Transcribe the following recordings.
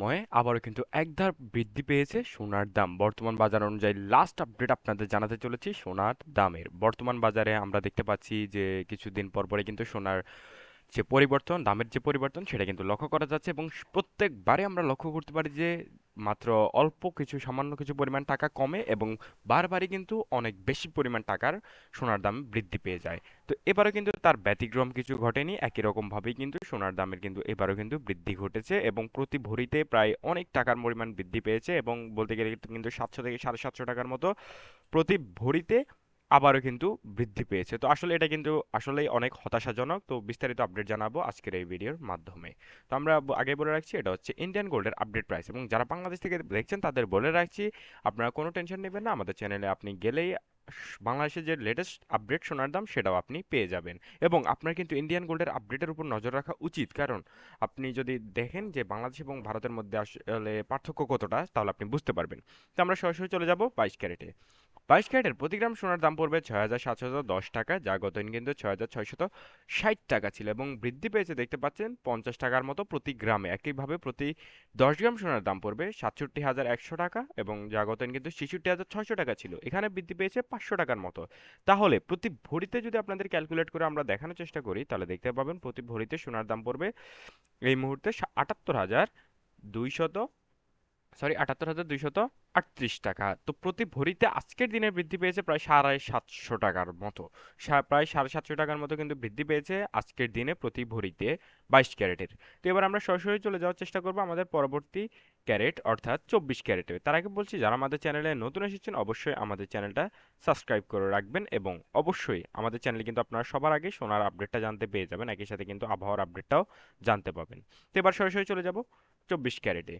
সময়ে আবারও কিন্তু একধার বৃদ্ধি পেয়েছে সোনার দাম। বর্তমান বাজার অনুযায়ী লাস্ট আপডেট আপনাদের জানাতে চলেছি সোনার দামের। বর্তমান বাজারে আমরা দেখতে পাচ্ছি যে কিছুদিন পর পরে কিন্তু সোনার যে পরিবর্তন, দামের যে পরিবর্তন, সেটা কিন্তু লক্ষ্য করা যাচ্ছে এবং প্রত্যেকবারে আমরা লক্ষ্য করতে পারি যে মাত্র অল্প কিছু, সামান্য কিছু পরিমাণ টাকা কমে এবং বারবারই কিন্তু অনেক বেশি পরিমাণ টাকার সোনার দাম বৃদ্ধি পেয়ে যায়। তো এবারও কিন্তু তার ব্যতিক্রম কিছু ঘটেনি, একই রকমভাবেই কিন্তু সোনার দামের কিন্তু এবারও কিন্তু বৃদ্ধি ঘটেছে এবং প্রতি ভরিতে প্রায় অনেক টাকার পরিমাণ বৃদ্ধি পেয়েছে এবং বলতে গেলে কিন্তু সাতশো থেকে সাড়ে সাতশো টাকার মতো প্রতি ভরিতে আবারও কিন্তু বৃদ্ধি পেয়েছে। তো আসলে এটা কিন্তু আসলেই অনেক হতাশাজনক। তো বিস্তারিত আপডেট জানাব আজকের এই ভিডিওর মাধ্যমে। তো আমরা আগে বলে রাখছি, এটা হচ্ছে ইন্ডিয়ান গোল্ডের আপডেট প্রাইস এবং যারা বাংলাদেশ থেকে দেখছেন তাদের বলে রাখছি, আপনারা কোনো টেনশন নেবেন না। আমাদের চ্যানেলে আপনি গেলেই বাংলাদেশের যে লেটেস্ট আপডেট সোনার দাম সেটাও আপনি পেয়ে যাবেন। এবং আপনার কিন্তু ইন্ডিয়ান গোল্ডের আপডেটের উপর নজর রাখা উচিত। কারণ আপনি যদি দেখেন যে বাংলাদেশ এবং ভারতের মধ্যে আসলে পার্থক্য কতটা, তাহলে আপনি বুঝতে পারবেন। তো আমরা সরাসরি চলে যাব বাইশ ক্যারেটে। বাইশ ক্যারেটের প্রতি গ্রাম সোনার দাম পড়বে ছয় হাজার সাতশত দশ টাকা, যা গতদিন কিন্তু ছয় হাজার ছয়শত ষাট টাকা ছিল এবং বৃদ্ধি পেয়েছে দেখতে পাচ্ছেন পঞ্চাশ টাকার মতো প্রতি গ্রামে। একইভাবে প্রতি দশ গ্রাম সোনার দাম পড়বে সাতষট্টি হাজার একশো টাকা এবং যা গতদিন কিন্তু ছেষট্টি হাজার ছয়শো টাকা ছিল। এখানে বৃদ্ধি পেয়েছে পাঁচশো টাকার মতো। তাহলে প্রতি ভরিতে যদি আপনাদের ক্যালকুলেট করে আমরা দেখানোর চেষ্টা করি, তাহলে দেখতে পাবেন প্রতি ভরিতে সোনার দাম পড়বে এই মুহূর্তে আটাত্তর হাজার দুইশত সরি, আটাত্তর হাজার দুইশত আটত্রিশ টাকা। তো প্রতি ভরিতে আজকের দিনে বৃদ্ধি পেয়েছে প্রায় সাড়ে সাতশো টাকার মতো। প্রায় সাড়ে সাতশো টাকার মতো কিন্তু বৃদ্ধি পেয়েছে আজকের দিনে প্রতি ভরিতে বাইশ ক্যারেটের। তো এবার আমরা সরাসরি চলে যাওয়ার চেষ্টা করব আমাদের পরবর্তী ক্যারেট, অর্থাৎ চব্বিশ ক্যারেটে। তার আগে বলছি, যারা আমাদের চ্যানেলে নতুন এসেছেন, অবশ্যই আমাদের চ্যানেলটা সাবস্ক্রাইব করে রাখবেন এবং অবশ্যই আমাদের চ্যানেলে কিন্তু আপনারা সবার আগে সোনার আপডেটটা জানতে পেয়ে যাবেন। একই সাথে কিন্তু আবহাওয়ার আপডেটটাও জানতে পাবেন। তো এবার সরাসরি চলে যাব চব্বিশ ক্যারেটে।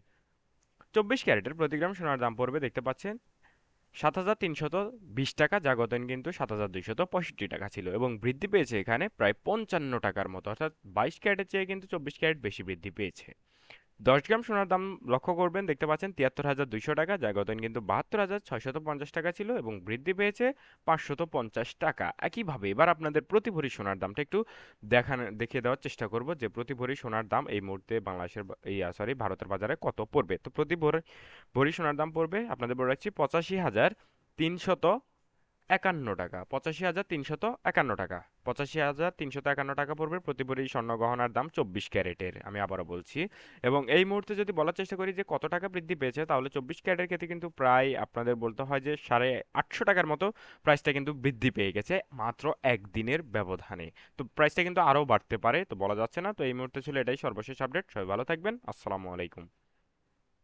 চব্বিশ ক্যারেটের প্রতি গ্রাম সোনার দাম পড়বে, দেখতে পাচ্ছেন? সাত হাজার তিনশত বিশ টাকা, যা গতদিন কিন্তু সাত হাজার দুইশত পঁয়ষট্টি টাকা ছিল এবং বৃদ্ধি পেয়েছে এখানে প্রায় পঞ্চান্ন টাকার মতো, অর্থাৎ বাইশ ক্যারেটের চেয়ে কিন্তু চব্বিশ ক্যারেট বেশি বৃদ্ধি পেয়েছে। দশ গ্রাম সোনার দাম লক্ষ্য করবেন, দেখতে পাচ্ছেন তিয়াত্তর হাজার দুইশো টাকা যা গতদিন কিন্তু বাহাত্তর হাজার ছয়শত পঞ্চাশ টাকা ছিল এবং বৃদ্ধি পেয়েছে পাঁচশত পঞ্চাশ টাকা। একইভাবে এবার আপনাদের প্রতি ভরি সোনার দামটা একটু দেখানো, দেখিয়ে দেওয়ার চেষ্টা করব যে প্রতি ভরি সোনার দাম এই মুহূর্তে বাংলাদেশের এই সরি ভারতের বাজারে কত পড়বে। তো প্রতি ভরি সোনার দাম পড়বে, আপনাদের বলে রাখছি পঁচাশি হাজার তিনশত একান্ন টাকা, পঁচাশি হাজার তিনশত একান্ন টাকা। পঁচাশি হাজার তিনশত একান্ন টাকা পড়বে প্রতি স্বর্ণ গহনার দাম চব্বিশ ক্যারেটের, আমি আবারও বলছি। এবং এই মুহূর্তে যদি বলার চেষ্টা করি যে কত টাকা বৃদ্ধি পেয়েছে, তাহলে চব্বিশ ক্যারেটের ক্ষেত্রে কিন্তু প্রায় আপনাদের বলতে হয় যে সাড়ে আটশো টাকার মতো প্রাইসটা কিন্তু বৃদ্ধি পেয়ে গেছে মাত্র একদিনের ব্যবধানে। তো প্রাইসটা কিন্তু আরও বাড়তে পারে, তো বলা যাচ্ছে না। তো এই মুহূর্তে ছিল এটাই, সর্বশেষ আপডেট। সবাই ভালো থাকবেন। আসসালামু আলাইকুম।